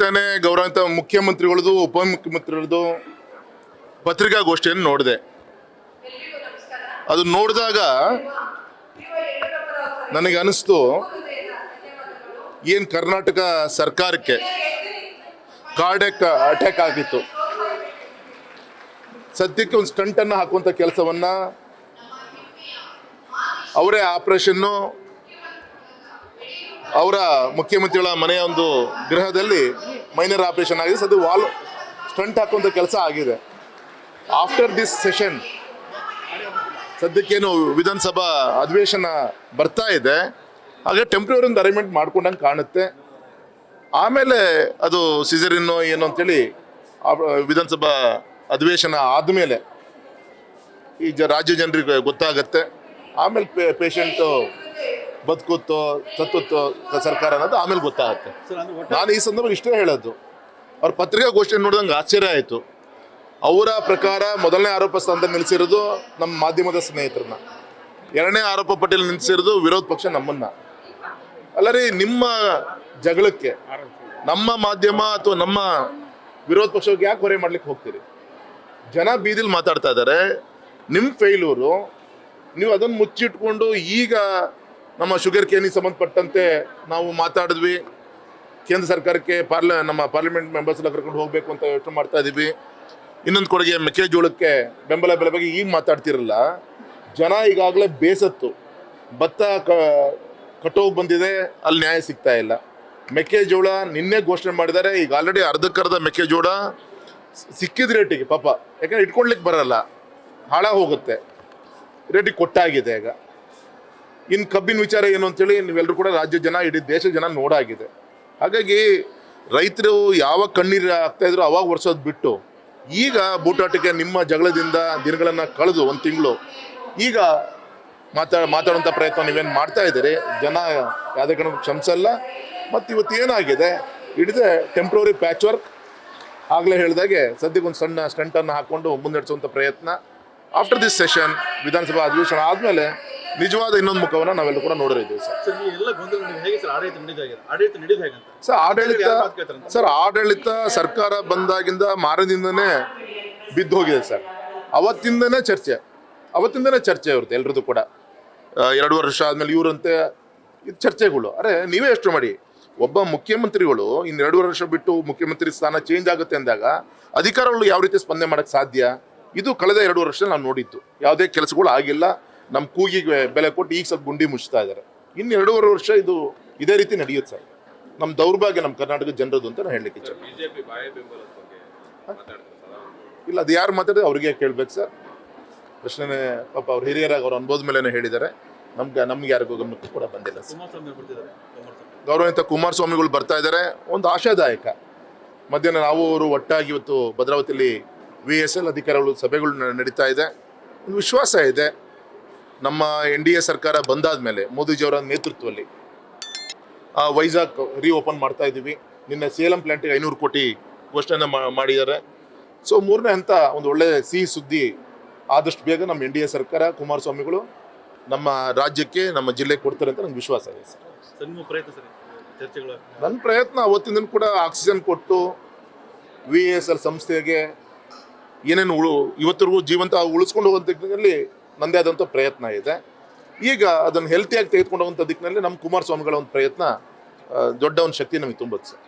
ತಾನೇ ಗೌರವಂತ ಮುಖ್ಯಮಂತ್ರಿಗಳದು ಉಪಮುಖ್ಯಮಂತ್ರಿಗಳದು ಪತ್ರಿಕಾಗೋಷ್ಠಿಯನ್ನು ನೋಡಿದೆ. ಅದು ನೋಡಿದಾಗ ನನಗೆ ಅನಿಸ್ತು, ಏನು ಕರ್ನಾಟಕ ಸರ್ಕಾರಕ್ಕೆ ಕಾರ್ಡಕ್ ಅಟ್ಯಾಕ್ ಆಗಿತ್ತು. ಸದ್ಯಕ್ಕೆ ಒಂದು ಸ್ಟಂಟನ್ನು ಹಾಕುವಂಥ ಕೆಲಸವನ್ನು, ಅವರೇ ಆಪರೇಷನ್ನು ಅವರ ಮುಖ್ಯಮಂತ್ರಿಗಳ ಮನೆಯ ಒಂದು ಗೃಹದಲ್ಲಿ ಮೈನರ್ ಆಪರೇಷನ್ ಆಗಿದೆ. ಸದ್ಯ ವಾಲ್ ಸ್ಟಂಟ್ ಹಾಕುವಂಥ ಕೆಲಸ ಆಗಿದೆ. ಆಫ್ಟರ್ ದಿಸ್ ಸೆಷನ್ ಸದ್ಯಕ್ಕೇನು ವಿಧಾನಸಭಾ ಅಧಿವೇಶನ ಬರ್ತಾ ಇದೆ. ಹಾಗೆ ಟೆಂಪ್ರವರಿ ಒಂದು ಅರೇಂಜ್ಮೆಂಟ್ ಮಾಡ್ಕೊಂಡಂಗೆ ಕಾಣುತ್ತೆ. ಆಮೇಲೆ ಅದು ಸಿಜರಿನ್ನು ಏನು ಅಂತೇಳಿ ವಿಧಾನಸಭಾ ಅಧಿವೇಶನ ಆದಮೇಲೆ ಈ ಜ ರಾಜ್ಯ ಜನರಿಗೆ ಗೊತ್ತಾಗತ್ತೆ. ಆಮೇಲೆ ಪೇಷಂಟು ಬದುಕುತ್ತೋ ಸತ್ತುತ್ತೋ ಸರ್ಕಾರ ಅನ್ನೋದು ಆಮೇಲೆ ಗೊತ್ತಾಗತ್ತೆ. ನಾನು ಈ ಸಂದರ್ಭ ಇಷ್ಟೇ ಹೇಳೋದು. ಅವ್ರ ಪತ್ರಿಕಾಗೋಷ್ಠಿ ನೋಡಿದಂಗೆ ಆಶ್ಚರ್ಯ ಆಯಿತು. ಅವರ ಪ್ರಕಾರ ಮೊದಲನೇ ಆರೋಪ ಸ್ಥಾನದಲ್ಲಿ ನಿಲ್ಲಿಸಿರೋದು ನಮ್ಮ ಮಾಧ್ಯಮದ ಸ್ನೇಹಿತರನ್ನ. ಎರಡನೇ ಆರೋಪ ಪಟ್ಟಿಯಲ್ಲಿ ನಿಲ್ಲಿಸಿರೋದು ವಿರೋಧ ಪಕ್ಷ ನಮ್ಮನ್ನ. ಅಲ್ಲ ರೀ ನಿಮ್ಮ ಜಗಳಕ್ಕೆ ನಮ್ಮ ಮಾಧ್ಯಮ ಅಥವಾ ನಮ್ಮ ವಿರೋಧ ಪಕ್ಷಕ್ಕೆ ಯಾಕೆ ಹೊರೆ ಮಾಡ್ಲಿಕ್ಕೆ ಹೋಗ್ತೀರಿ? ಜನ ಬೀದಿಲಿ ಮಾತಾಡ್ತಾ ಇದ್ದಾರೆ. ನಿಮ್ಮ ಫೇಲ್ಯೂರು ನೀವು ಅದನ್ನು ಮುಚ್ಚಿಟ್ಕೊಂಡು ಈಗ ನಮ್ಮ ಶುಗರ್ ಕೇನಿಗೆ ಸಂಬಂಧಪಟ್ಟಂತೆ ನಾವು ಮಾತಾಡಿದ್ವಿ. ಕೇಂದ್ರ ಸರ್ಕಾರಕ್ಕೆ ಪಾರ್ಲ, ನಮ್ಮ ಪಾರ್ಲಿಮೆಂಟ್ ಮೆಂಬರ್ಸ್ ಎಲ್ಲ ಕರ್ಕೊಂಡು ಹೋಗಬೇಕು ಅಂತ ಯೋಚನೆ ಮಾಡ್ತಾ ಇದ್ದೀವಿ ಇನ್ನೊಂದು ಕೊಡುಗೆ ಮೆಕ್ಕೆಜೋಳಕ್ಕೆ ಬೆಂಬಲ ಬೆಲೆ ಬಗ್ಗೆ ಈಗ ಮಾತಾಡ್ತಿರಲ್ಲ. ಜನ ಈಗಾಗಲೇ ಬೇಸತ್ತು. ಭತ್ತ ಕ, ಕಟ್ಟೋಗಿ ಬಂದಿದೆ, ಅಲ್ಲಿ ನ್ಯಾಯ ಸಿಗ್ತಾ ಇಲ್ಲ. ಮೆಕ್ಕೆಜೋಳ ನಿನ್ನೆ ಘೋಷಣೆ ಮಾಡಿದ್ದಾರೆ. ಈಗ ಆಲ್ರೆಡಿ ಅರ್ಧಕ್ಕರ್ಧ ಮೆಕ್ಕೆಜೋಳ ಸಿಕ್ಕಿದ ರೇಟಿಗೆ ಪಾಪ. ಯಾಕಂದ್ರೆ ಇಟ್ಕೊಳ್ಲಿಕ್ಕೆ ಬರಲ್ಲ. ಹಾಳಾಗಿ ಹೋಗುತ್ತೆ. ರೇಟಿಗೆ ಕೊಟ್ಟಾಗಿದೆ ಈಗ. ಇನ್ನು ಕಬ್ಬಿನ ವಿಚಾರ ಏನು ಅಂತೇಳಿ ನೀವೆಲ್ಲರೂ ಕೂಡ ರಾಜ್ಯ ಜನ, ಇಡೀ ದೇಶ ಜನ ನೋಡಾಗಿದೆ. ಹಾಗಾಗಿ ರೈತರು ಯಾವ ಕಣ್ಣೀರು ಆಗ್ತಾ ಇದ್ರು ಅವಾಗ ವರ್ಷೋದು ಬಿಟ್ಟು, ಈಗ ಬೂಟಾಟಿಕೆ ನಿಮ್ಮ ಜಗಳದಿಂದ ದಿನಗಳನ್ನು ಕಳೆದು ಒಂದು ತಿಂಗಳು, ಈಗ ಮಾತಾಡ ಮಾತಾಡುವಂಥ ಪ್ರಯತ್ನ ನೀವೇನು ಮಾಡ್ತಾ ಇದ್ದೀರಿ? ಜನ ಯಾವುದೇ ಕಾರಣಕ್ಕೂ ಕ್ಷಮಿಸಲ್ಲ. ಮತ್ತು ಇವತ್ತು ಏನಾಗಿದೆ? ಹಿಡಿದೆ ಟೆಂಪ್ರವರಿ ಪ್ಯಾಚ್ ವರ್ಕ್ ಆಗಲೇ ಹೇಳಿದಾಗೆ ಸದ್ಯಕ್ಕೆ ಒಂದು ಸಣ್ಣ ಸ್ಟಂಟನ್ನು ಹಾಕ್ಕೊಂಡು ಮುನ್ನಡೆಸುವಂಥ ಪ್ರಯತ್ನ. ಆಫ್ಟರ್ ದಿಸ್ ಸೆಷನ್ ವಿಧಾನಸಭಾ ಅಧಿವೇಶನ ಆದಮೇಲೆ ನಿಜವಾದ ಇನ್ನೊಂದು ಮುಖವನ್ನ ನಾವೆಲ್ಲ ಕೂಡ ನೋಡಿದ್ದೀವಿ ಸರ್. ಸರ್ ಆಡಳಿತ ಸರ್ ಆಡಳಿತ ಸರ್ಕಾರ ಬಂದಾಗಿಂದ ಮಾರದಿಂದನೇ ಬಿದ್ದು ಹೋಗಿದೆ ಸರ್. ಅವತ್ತಿಂದನೇ ಚರ್ಚೆ. ಅವತ್ತಿಂದನೇ ಚರ್ಚೆ ಇರುತ್ತೆ ಎಲ್ರದ್ದು ಕೂಡ. ಎರಡು ವರ್ಷ ಆದ್ಮೇಲೆ ಇವರಂತೆ ಇದು ಚರ್ಚೆಗಳು. ಅರೆ ನೀವೇ ಎಷ್ಟು ಮಾಡಿ. ಒಬ್ಬ ಮುಖ್ಯಮಂತ್ರಿಗಳು ಇನ್ನು ಎರಡು ವರ್ಷ ಬಿಟ್ಟು ಮುಖ್ಯಮಂತ್ರಿ ಸ್ಥಾನ ಚೇಂಜ್ ಆಗುತ್ತೆ ಅಂದಾಗ ಅಧಿಕಾರಗಳು ಯಾವ ರೀತಿ ಸ್ಪಂದನೆ ಮಾಡಕ್ಕೆ ಸಾಧ್ಯ? ಇದು ಕಳೆದ ಎರಡು ವರ್ಷ ನಾವು ನೋಡಿದ್ದು. ಯಾವುದೇ ಕೆಲಸಗಳು ಆಗಿಲ್ಲ. ನಮ್ಮ ಕೂಗಿಗೆ ಬೆಲೆ ಕೊಟ್ಟು ಈಗ ಸ್ವಲ್ಪ ಗುಂಡಿ ಮುಚ್ತಾ ಇದ್ದಾರೆ. ಇನ್ನು ಎರಡೂವರೆ ವರ್ಷ ಇದು ಇದೇ ರೀತಿ ನಡೆಯುತ್ತೆ ಸರ್. ನಮ್ಮ ದೌರ್ಭಾಗ್ಯ ನಮ್ಮ ಕರ್ನಾಟಕ ಜನರದು ಅಂತ ನಾನು ಹೇಳಲಿಕ್ಕೆ ಇಚ್ಛೆ. ಬಿಜೆಪಿ ಬಾಯ ಬೆಂಬಲದ ಬಗ್ಗೆ ಮಾತಾಡ್ತಾರೆ ಇಲ್ಲ ಅದು ಯಾರು ಮಾತಾಡಿದ್ರೆ ಅವ್ರಿಗೆ ಕೇಳ್ಬೇಕು ಸರ್. ಪ್ರಶ್ನೆ ಪಾಪ ಅವ್ರ ಹಿರಿಯರಾಗಿ ಅವ್ರ ಅನುಭವದ ಮೇಲೆ ಹೇಳಿದ್ದಾರೆ. ನಮ್ಗೆ ನಮ್ಗೆ ಯಾರಿಗೂ ಗಮನಕ್ಕೂ ಕೂಡ ಬಂದಿಲ್ಲ ಕುಮಾರಸ್ವಾಮಿ ಕುಮಾರಸ್ವಾಮಿಗಳು ಬರ್ತಾ ಇದ್ದಾರೆ. ಒಂದು ಆಶಾದಾಯಕ. ಮಧ್ಯಾಹ್ನ ನಾವು ಅವರು ಒಟ್ಟಾಗಿ ಇವತ್ತು ಭದ್ರಾವತಿಯಲ್ಲಿ ವಿ ಎಸ್ ಎಲ್ ಅಧಿಕಾರಿಗಳು ಸಭೆಗಳು ನ- ನಡೀತಾ ಇದೆ. ಒಂದು ವಿಶ್ವಾಸ ಇದೆ. ನಮ್ಮ ಎನ್ ಡಿ ಎ ಸರ್ಕಾರ ಬಂದಾದ ಮೇಲೆ ಮೋದಿಜಿಯವರ ನೇತೃತ್ವದಲ್ಲಿ ಆ ವೈಜಾಗ್ ರೀಓಪನ್ ಮಾಡ್ತಾ ಇದ್ದೀವಿ. ನಿನ್ನೆ ಸೇಲಂ ಪ್ಲಾಂಟಿಗೆ ಐನೂರು ಕೋಟಿ ಘೋಷಣೆಯನ್ನು ಮಾ- ಮಾಡಿದ್ದಾರೆ. ಸೊ ಮೂರನೇ ಹಂತ ಒಂದು ಒಳ್ಳೆ ಸಿಹಿ ಸುದ್ದಿ ಆದಷ್ಟು ಬೇಗ ನಮ್ಮ ಎನ್ ಡಿ ಎ ಸರ್ಕಾರ ಕುಮಾರಸ್ವಾಮಿಗಳು ನಮ್ಮ ರಾಜ್ಯಕ್ಕೆ ನಮ್ಮ ಜಿಲ್ಲೆಗೆ ಕೊಡ್ತಾರೆ ಅಂತ ನಂಗೆ ವಿಶ್ವಾಸ ಇದೆ ಸರ್. ಸರ್ ಪ್ರಯತ್ನ ಸರ್ ಚರ್ಚೆಗಳು. ನನ್ನ ಪ್ರಯತ್ನ ಅವತ್ತಿಂದ ಕೂಡ ಆಕ್ಸಿಜನ್ ಕೊಟ್ಟು ವಿ ಎಸ್ ಎಲ್ ಸಂಸ್ಥೆಗೆ ಏನೇನು ಉಳು ಇವತ್ತಿಗೂ ಜೀವಂತ ಉಳಿಸ್ಕೊಂಡು ಹೋಗೋ ದಿಕ್ಕಿನಲ್ಲಿ ನನ್ನದೇ ಆದಂಥ ಪ್ರಯತ್ನ ಇದೆ. ಈಗ ಅದನ್ನು ಹೆಲ್ತಿಯಾಗಿ ತೆಗೆದುಕೊಂಡು ಹೋಗುವಂಥ ದಿಕ್ಕಿನಲ್ಲಿ ನಮ್ಮ ಕುಮಾರಸ್ವಾಮಿಗಳ ಒಂದು ಪ್ರಯತ್ನ ದೊಡ್ಡ ಒಂದು ಶಕ್ತಿ ನಮಗೆ ತುಂಬುತ್ತೆ ಸರ್.